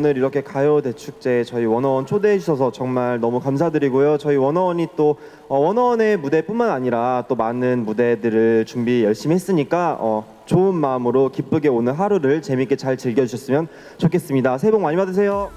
오늘 이렇게 가요 대축제 저희 원어원 초대해 주셔서 정말 너무 감사드리고요. 저희 원어원이 또 어, 원어원의 무대뿐만 아니라 또 많은 무대들을 준비 열심히 했으니까 어, 좋은 마음으로 기쁘게 오늘 하루를 재밌게 잘 즐겨주셨으면 좋겠습니다. 새해 복 많이 받으세요.